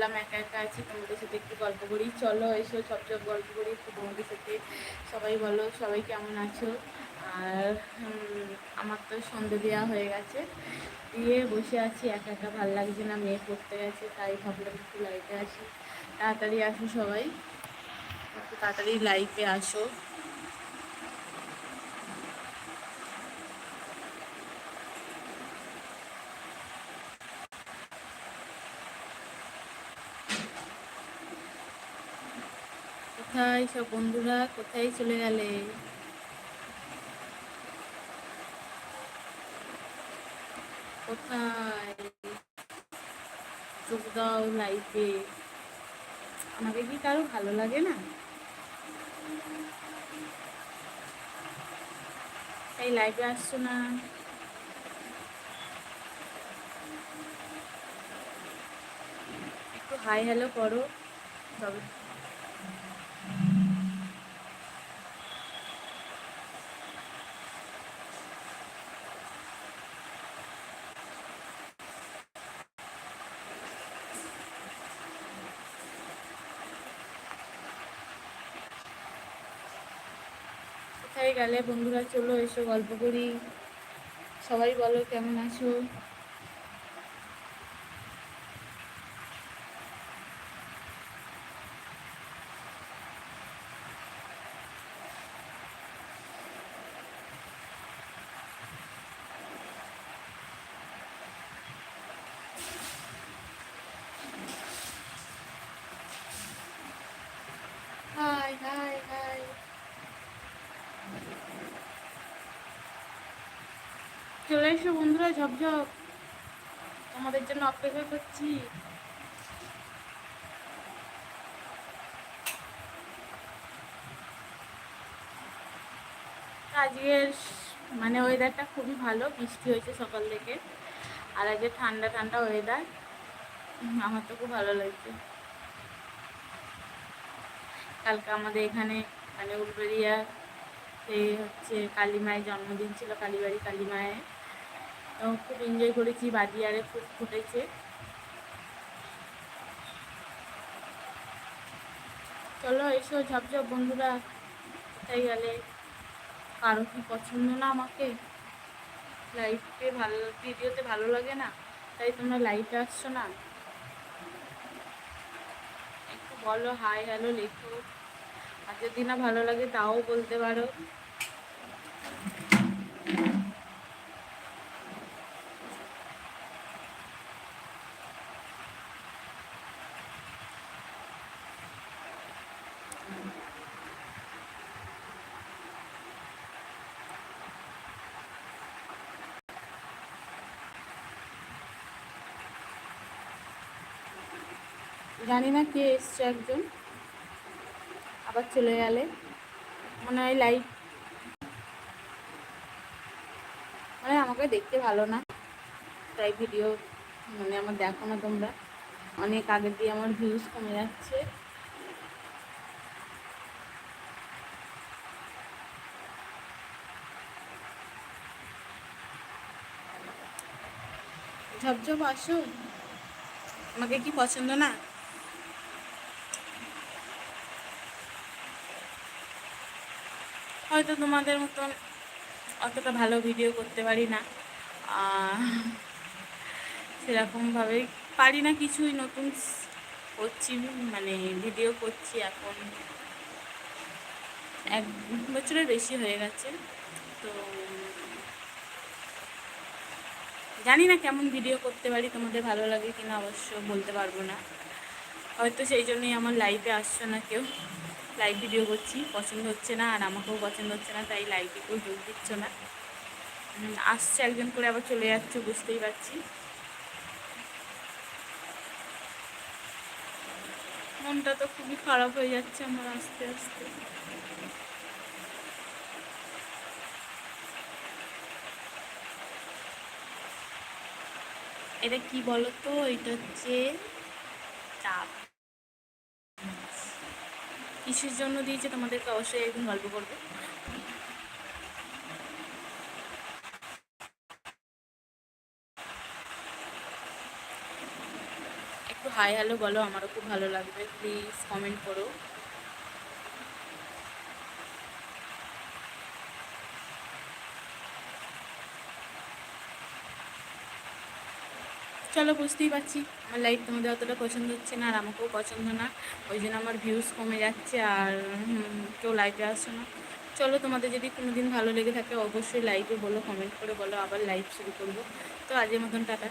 ভাবলাম একা একা আছি, তোমাদের সাথে একটু গল্প করি। চলো এসো সব সব গল্প করি, একটু তোমাদের সাথে। সবাই বলো, সবাই কেমন আছো? আর আমার তো সন্ধে দেওয়া হয়ে গেছে। দিয়ে বসে আছি, একা একা ভালো লাগছে না, মেয়ে পড়তে গেছে, তাই ভাবলাম একটু লাইটে আসি। তাড়াতাড়ি আসো সবাই। একটু তাড়াতাড়ি লাইফে আসো। কোথায়? সব বন্ধুরা কোথায় চলে গেলে? কোথায়? যোগ দাও লাইফে আমাকে কি কারও ভালো লাগে না? এই লাইভে আসছো না? একটু হাই হ্যালো করো। তবে কোথায় গেলে বন্ধুরা চলো এসো গল্প করি। সবাই বলো কেমন আছো হাই হাই হাই চলে এসো বন্ধুরা ঝপঝপ তোমাদের জন্য অপেক্ষা করছি। আজকের মানে ওয়েদারটা খুবই ভালো, বৃষ্টি হয়েছে সকাল থেকে। আর আজকে ঠান্ডা ঠান্ডা ওয়েদার আমার তো খুব ভালো লাগছে। কালকে আমাদের এখানে মানে উলবেরিয়া হচ্ছে কালী মায়ের জন্মদিন ছিল, কালীবাড়ি কালী তো খুব এনজয় করেছি বাদিয়ারে খুব ফুটেছে। চলো এসো ঝপঝপ বন্ধুরা। কোথায় গেলে? কারও কি পছন্দ না আমাকে? লাইফে ভালো ভিডিওতে ভালো লাগে না, তাই তোমরা লাইভে আসছো না? একটু বলো হাই হ্যালো লেখো। আর যদি না ভালো লাগে, তাও বলতে পারো। জানি না কে এসছে একজন। আবার চলে গেলে। মনে হয় লাইভ মানে আমাকে দেখতে ভালো না। তাই ভিডিও মানে আমার দেখো না তোমরা। অনেক আগের দিয়ে আমার ভিউজ কমে যাচ্ছে। ঝপঝপ আসো। আমাকে কি পছন্দ না? হয়তো তোমাদের মতন অতটা ভালো ভিডিও করতে পারি না। সেরকমভাবে পারি না, কিছুই নতুন করছি মানে ভিডিও করছি এখন। এক বছরের বেশি হয়ে গেছে, তো জানি না কেমন ভিডিও করতে পারি, তোমাদের ভালো লাগে কিনা অবশ্য বলতে পারব না। হয়তো সেই জন্যই আমার লাইভে আসছো না কেউ। লাইভ ভিডিও করছি পছন্দ হচ্ছে না আর আমাকেও পছন্দ হচ্ছে না, তাই লাইভে কেউ যোগ দিচ্ছ না। আসছে একজন করে আবার চলে যাচ্ছে, বুঝতেই পারছি। মনটা তো খুবই খারাপ হয়ে যাচ্ছে আমার আস্তে আস্তে। এটা কি বলো তো এটা হচ্ছে চাপ। কিসের জন্য দিয়েছে, তোমাদেরকে অবশ্যই একদিন গল্প করবে। একটু হাই হ্যালো বলো, আমারও খুব ভালো লাগবে। প্লিজ কমেন্ট করো। চলো, বুঝতেই পারছি। আমার লাইফ তোমাদের অতটা পছন্দ হচ্ছে না আর আমাকেও পছন্দ না। ওই জন্য আমার ভিউজ কমে যাচ্ছে আর কেউ লাইভে আসছে না। চলো, তোমাদের যদি কোনো দিন ভালো লেগে থাকে, অবশ্যই লাইভে বলো কমেন্ট করে বলো, আবার লাইভ শুরু করব। তো আজের মতন, টাটা।